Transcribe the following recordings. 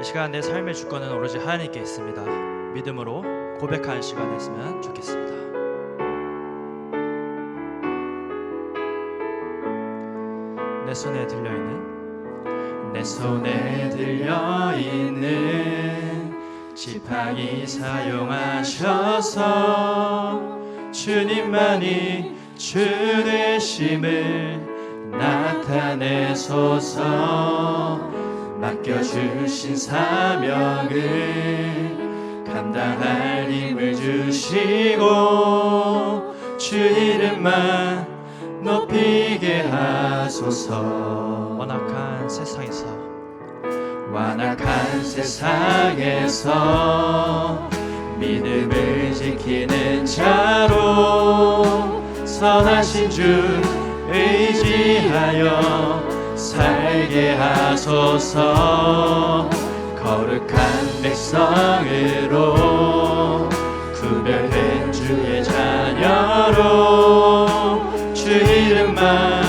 이 시간 내 삶의 주권은 오로지 하나님께 있습니다. 믿음으로 고백하는 시간 됐으면 좋겠습니다. 내 손에 들려 있는 내 손에 들려 있는 지팡이 사용하셔서 주님만이 주 되심을 나타내소서 맡겨주신 사명을 감당할 힘을 주시고 주 이름만 높이게 하소서. 완악한 세상에서. 완악한 세상에서 믿음을 지키는 자로 선하신 주 의지하여 살게 하소서. 거룩한 백성으로 구별된 주의 자녀로 주 이름만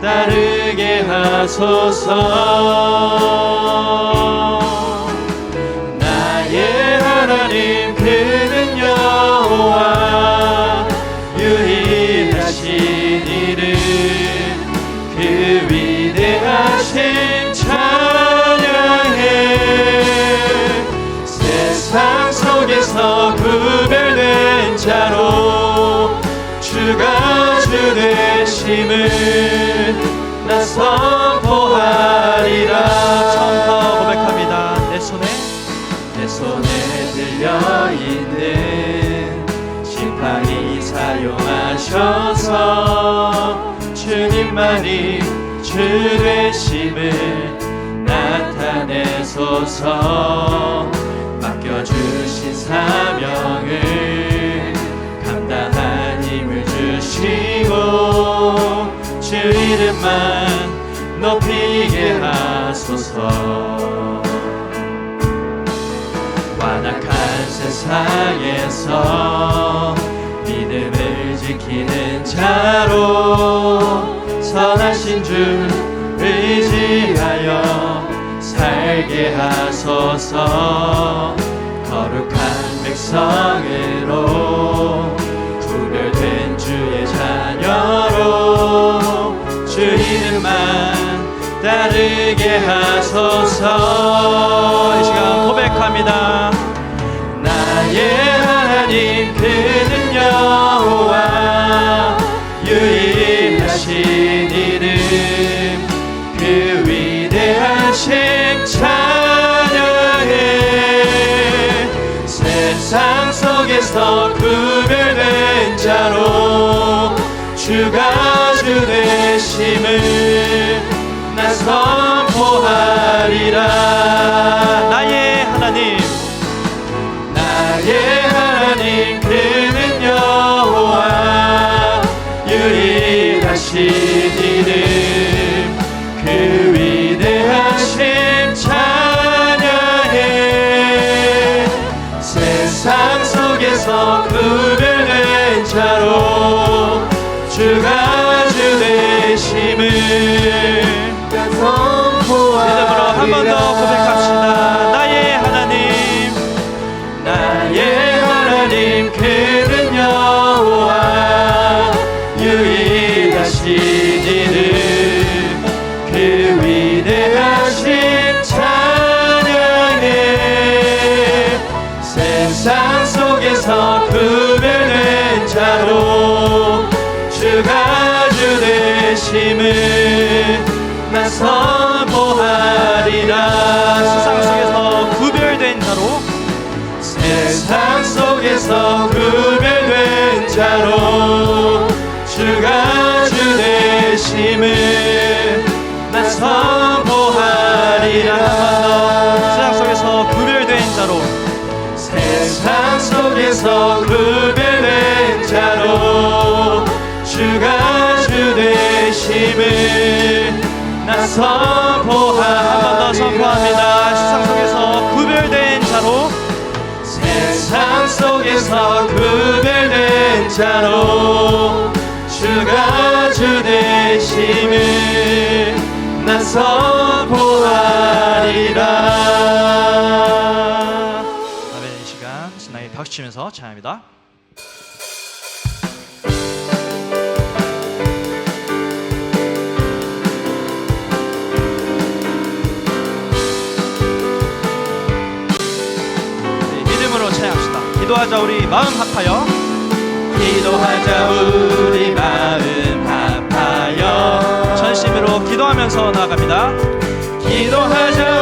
따르게 하소서 되심을 나 선포하리라. 처음부터 고백합니다. 내 손에? 내 손에 들려있는 지팡이 사용하셔서 주님만이 주 되심을 나타내소서. 맡겨주신 사명을 주시고 주 이름만 높이게 하소서. 완악한 세상에서 믿음을 지키는 자로 선하신 주 의지하여 살게 하소서. 거룩한 백성으로 주 이름만 따르게 하소서. 이 시간 고백합니다 세상 속에서 구별된 자로 주가 주 되심을 나 선포하리라. 세상 속에서 구별된 자로. 세상 속에서 구별된 자로 주가 주 되심을 나 선포하 한번 더 선포합니다 세상 부들된 자로 주가 주 되심을 나 선포하리라. 아멘 이 시간 신나게 박수 치면서 찬양합니다. 기도하자 우리 마음 합하여 기도하자 우리 마음 합하여 전심으로 기도하면서 나아갑니다. 기도하자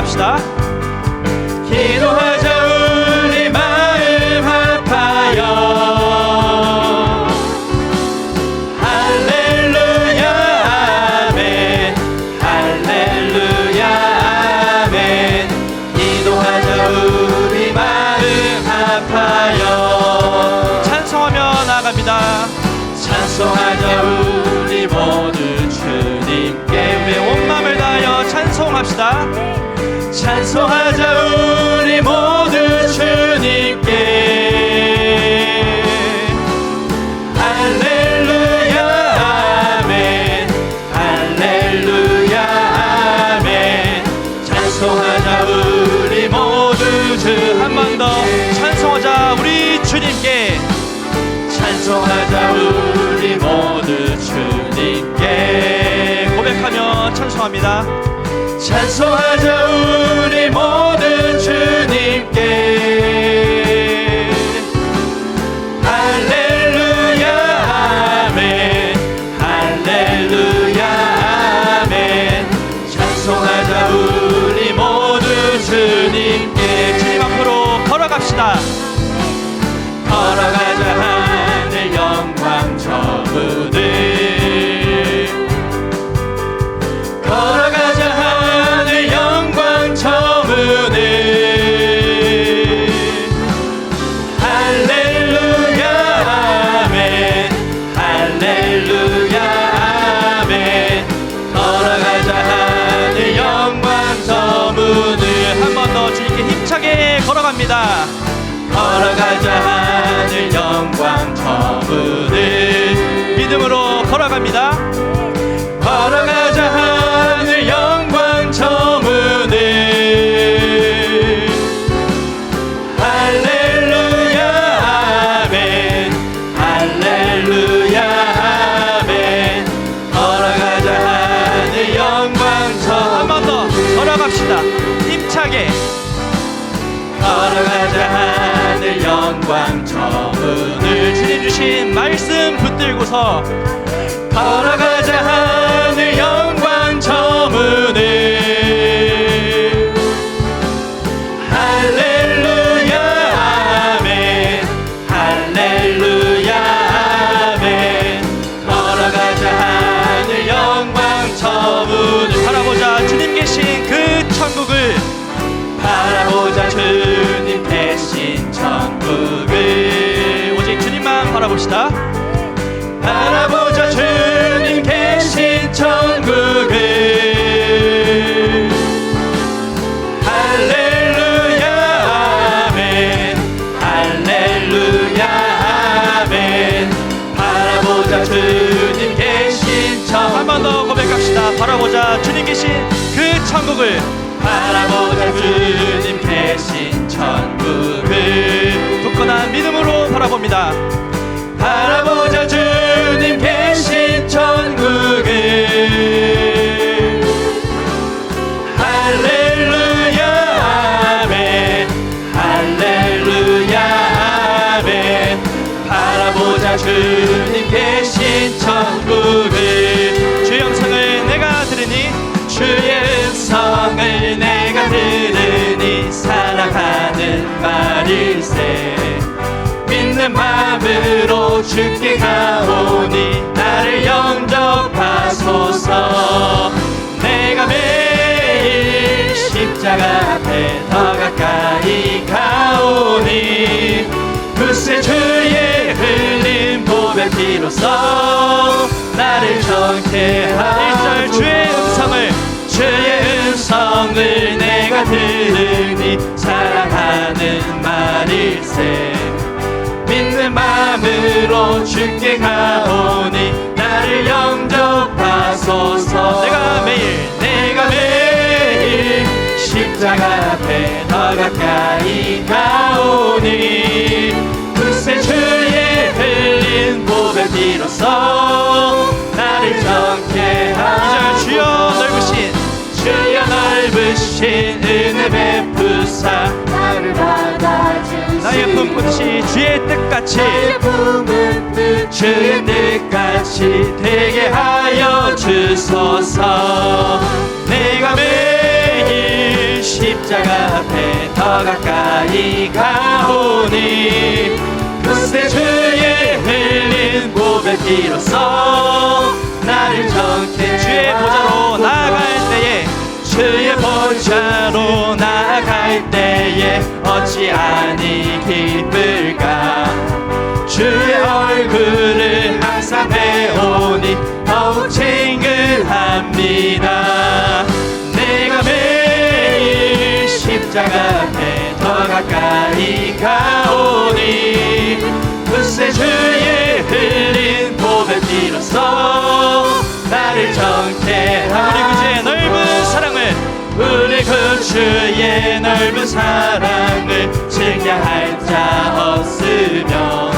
기도합시다. 우 찬송하자 우리 모두 주님께. 고백하며 찬송합니다. 찬송하자 우리 모든 주님께 걸어갑니다. 걸어가자 하늘 영광 저무늘 할렐루야 아멘. 할렐루야 아멘. 걸어가자 하늘 영광 한번 더 걸어갑시다. 힘차게. 걸어가자 하늘 영광 저무늘 주님 주신 말씀 붙들고서 걸어가자 하늘 영광 저무늘 할렐루야 아멘. 할렐루야 아멘. 걸어가자 하늘 영광 저무늘 바라보자 주님 계신 그 천국을. 바라보자 주님 대신 천국을. 오직 주님만 바라봅시다. 바라보자. 주님 계신 그 천국을 바라보자. 주님 계신 천국을 굳건한 믿음으로 바라봅니다. 바라보자. 주님 계신 천국을 내가 들으니 살아가는 말일세. 믿는 마음으로 주께 가오니 나를 영접하소서. 내가 매일 십자가 앞에 더 가까이 가오니 그새 주의 흘린 보배 피로써 나를 정케 하소서. 1절 주의 음성을 주의 음성을 내가 들으니 사랑하는 말일세. 믿는 마음으로 주께 가오니 나를 영접하소서. 내가 매일 내가 매일 십자가 앞에 더 가까이 가오니 그새 주의 흘린 보배 비로소 넓으신 은혜 베푸사. 나를 받아주시고 나의 품꾼듯이 주의 뜻같이 나의 품은 뜻 주의 뜻같이 되게 하여 주소서. 내가 매일 십자가 앞에 더 가까이 가오니 그새 주의 흘린 피로써 나를 정케 주의 보좌로 나아갈 때에 주의 보좌로 나아갈 때에 어찌하니 기쁠까? 주의 얼굴을 항상 배우니 더욱 친근합니다. 내가 매일 십자가 앞에 더 가까이 가오니 그새 주의 흘린 보배 피로써 나를 정 우리 그 주의 넓은 사랑을 증량할 자 없으며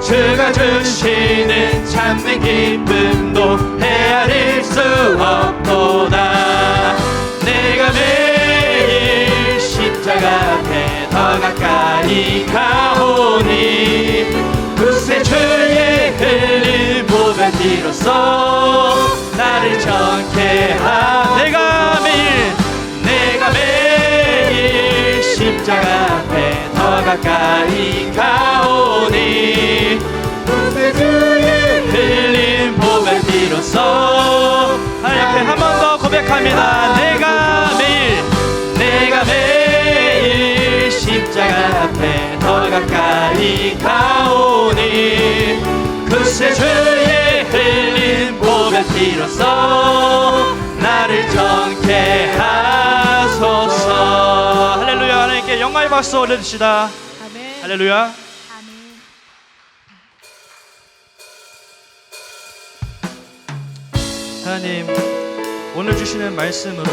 주가 주시는 참된 기쁨도 헤아릴 수 없도다. 내가 매일 십자가 앞에 더 가까이 가오니 그새 주의 흘린 보배 피로써 나를 정케 하내 가까이 가오니 그새 주의 흘린 보배 피로써 하나님 앞에 한번 더 고백합니다. 내가 매일 내가 매일 십자가 앞에 더 가까이 가오니 그새 주의 흘린 보배 피로써 나를 정케 하소서 영광의 박수 올려주시다. 아멘. 할렐루야. 아멘. 하나님 오늘 주시는 말씀으로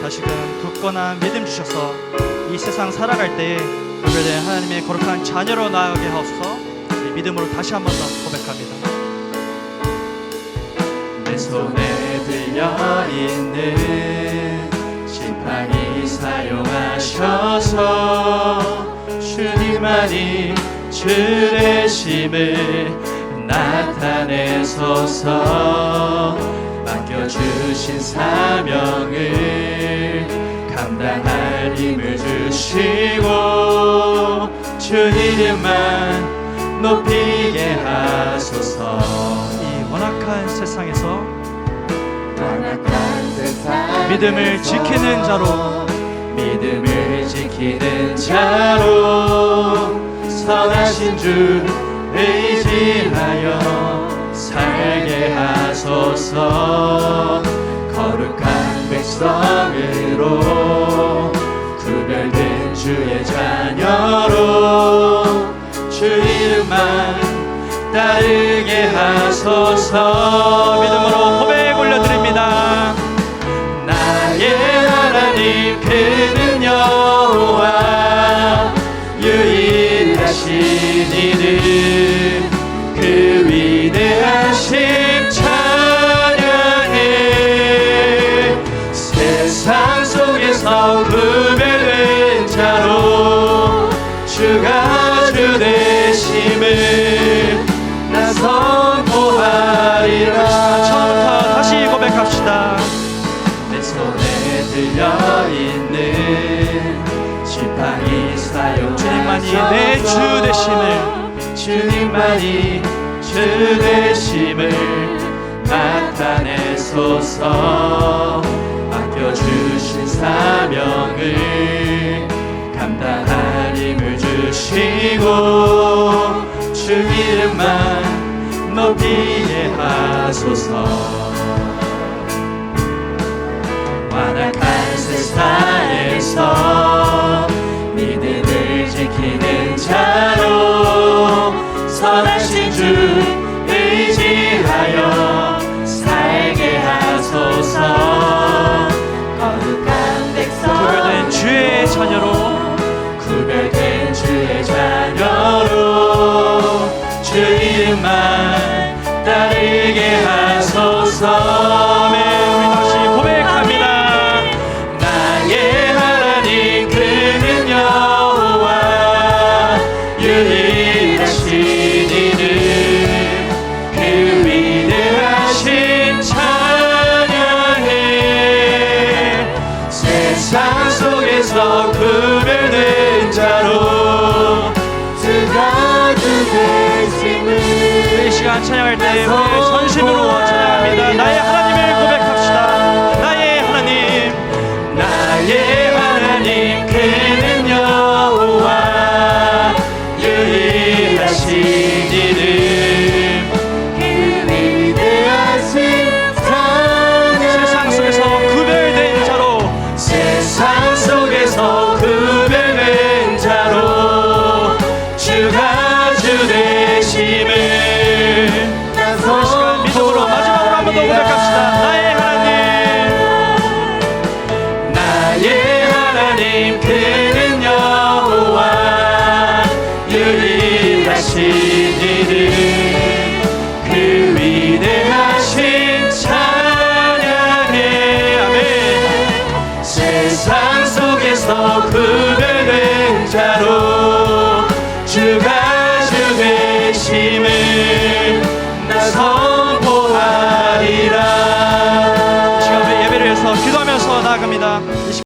다시금 굳건한 믿음 주셔서 이 세상 살아갈 때에 구별된 하나님의 거룩한 자녀로 나아가게 하옵소서. 우리 믿음으로 다시 한 번 더 고백합니다. 내 손에 들려 있는 지팡이 사용하셔서 주님만이 주 되심을 나타내소서. 맡겨주신 사명을 감당할 힘을 주시고 주 이름만 높이게 하소서 이 원악한 세상에서 믿음을 지키는 자로 믿음을 지키는 자로 선하신 주 의지하여 살게 하소서. 거룩한 백성으로 구별된 주의 자녀로 주 이름만 따르게 하소서 주가 주 되심을 나 선포하리라. 처음부터 다시 고백합시다. 내 손에 들려 있는 지팡이 사용 주님만이 내 주 되심을. 주님만이 주 되심을 나타내소서. 맡겨주신 사명을 주시고 주 이름만 높이게 하소서. 완악한 세상에서 믿음을 지키는 자로 선하신 주 그만 따르게 하소서. yeah.